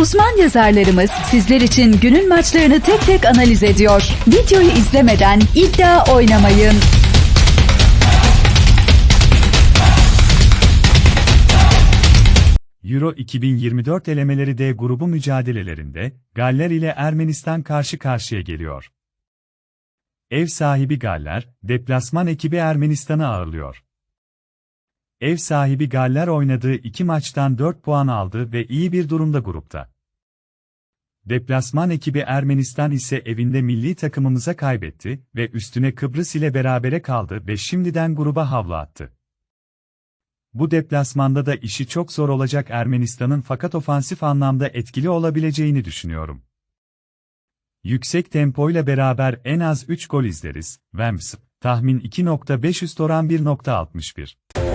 Uzman yazarlarımız sizler için günün maçlarını tek tek analiz ediyor. Videoyu izlemeden iddia oynamayın. Euro 2024 elemeleri D grubu mücadelelerinde Galler ile Ermenistan karşı karşıya geliyor. Ev sahibi Galler, deplasman ekibi Ermenistan'ı ağırlıyor. Ev sahibi Galler oynadığı iki maçtan 4 puan aldı ve iyi bir durumda grupta. Deplasman ekibi Ermenistan ise evinde milli takımımıza kaybetti ve üstüne Kıbrıs ile berabere kaldı ve şimdiden gruba havlu attı. Bu deplasmanda da işi çok zor olacak Ermenistan'ın fakat ofansif anlamda etkili olabileceğini düşünüyorum. Yüksek tempoyla beraber en az 3 gol izleriz. Vems, tahmin 2.5 üst oran 1.61.